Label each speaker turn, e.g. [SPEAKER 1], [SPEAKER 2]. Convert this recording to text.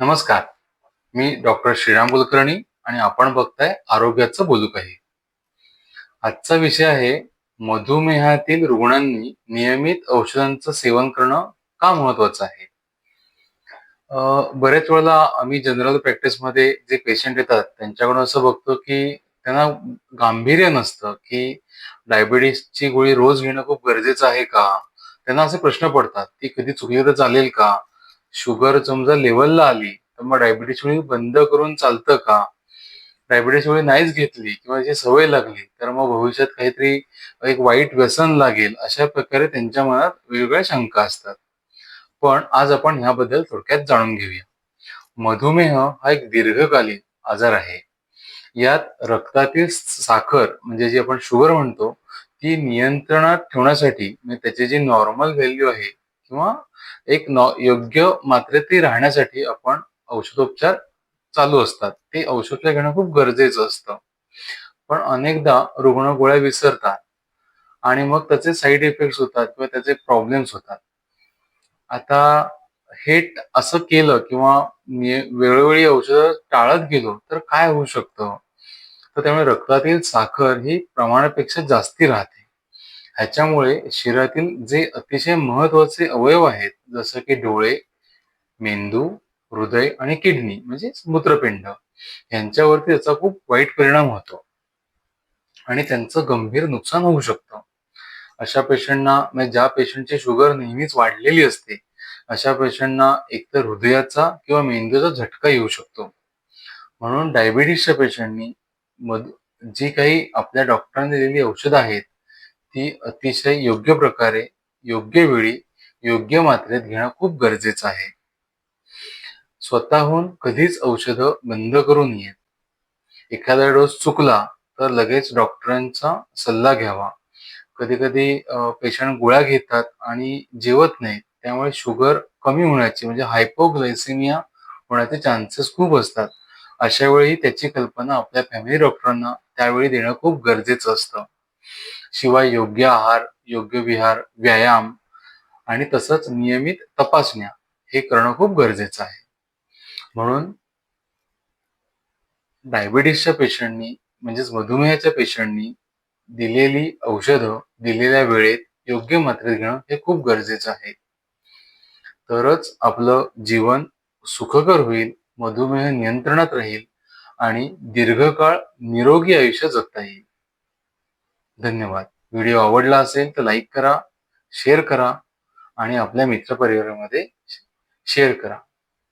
[SPEAKER 1] नमस्कार. मी डॉक्टर श्रीराम कुलकर्णी आणि आपण बघताय आरोग्याचं बोलू काही आजचा विषय आहे मधुमेहातील रुग्णांनी नियमित औषधांचं सेवन करणं का महत्वाचं आहे? बरेच बऱ्याच वेळेला आम्ही जनरल प्रॅक्टिसमध्ये जे पेशंट येतात त्यांच्याकडून असं बघतो की त्यांना गांभीर्य नसतं की डायबिटीसची गोळी रोज घेणं खूप गरजेचं आहे का? त्यांना असे प्रश्न पडतात ती कधी चुकली तर चालेल का? शुगर समजा लेवलला आली तर मग डायबिटीस गोळी बंद करून चालतं का? डायबिटीस गोळी नाहीच घेतली किंवा जी सवय लागली तर मग भविष्यात काहीतरी एक वाईट व्यसन लागेल अशा प्रकारे त्यांच्या मनात वेगवेगळ्या शंका असतात. पण आज आपण ह्याबद्दल थोडक्यात जाणून घेऊया. मधुमेह हा एक दीर्घकालीन आजार आहे. यात रक्तातील साखर म्हणजे जी आपण शुगर म्हणतो ती नियंत्रणात ठेवण्यासाठी म्हणजे त्याची जी नॉर्मल व्हॅल्यू आहे किंवा एक योग्य मात्रेत ती राहण्यासाठी आपण औषधोपचार चालू असतात. ते औषधोपचार घेणं खूप गरजेचं असतं. पण अनेकदा रुग्ण गोळ्या विसरतात आणि मग त्याचे साईड इफेक्ट होतात किंवा त्याचे प्रॉब्लेम्स होतात. आता हे असं केलं किंवा वेळोवेळी औषध टाळत गेलो तर काय होऊ शकतं? तर त्यामुळे रक्तातील साखर ही प्रमाणापेक्षा जास्ती राहते. ह्याच्यामुळे शरीरातील जे अतिशय महत्त्वाचे अवयव आहेत जसं की डोळे मेंदू हृदय आणि किडनी म्हणजे मूत्रपिंड यांच्यावरती त्याचा खूप वाईट परिणाम होतो. आणि त्यांचं गंभीर नुकसान होऊ शकतं. अशा पेशंटना म्हणजे ज्या पेशंटची शुगर नेहमीच वाढलेली असते अशा पेशंटना एकतर हृदयाचा किंवा मेंदूचा झटका येऊ शकतो. म्हणून डायबिटीसच्या पेशंटनी मध जी काही आपल्या डॉक्टरांनी दिलेली औषधं आहेत ती अतिशय योग्य प्रकारे योग्य वेळी योग्य मात्रेत घेणं खूप गरजेचं आहे. स्वतःहून कधीच औषधं बंद करू नयेत एखादा डोस चुकला तर लगेच डॉक्टरांचा सल्ला घ्यावा. कधी कधी पेशंट गोळ्या घेतात आणि जेवत नाहीत त्यामुळे शुगर कमी होण्याची म्हणजे हायपोग्लायसिमिया होण्याचे चान्सेस खूप असतात. अशा वेळी त्याची कल्पना आपल्या फॅमिली डॉक्टरांना त्यावेळी देणं खूप गरजेचं असतं. शिवाय योग्य आहार योग्य विहार व्यायाम आणि तसंच नियमित तपासण्या हे करणं खूप गरजेचं आहे. म्हणून डायबिटीसच्या पेशंटनी म्हणजेच मधुमेहाच्या पेशंटनी दिलेली औषधं दिलेल्या वेळेत योग्य मात्रेत घेणं हे खूप गरजेचं आहे. तरच आपलं जीवन सुखकर होईल मधुमेह नियंत्रणात राहील आणि दीर्घकाळ निरोगी आयुष्य जगता येईल. धन्यवाद. व्हिडिओ आवडला असेल तर लाईक करा शेअर करा आणि आपल्या मित्रपरिवारामध्ये शेअर करा.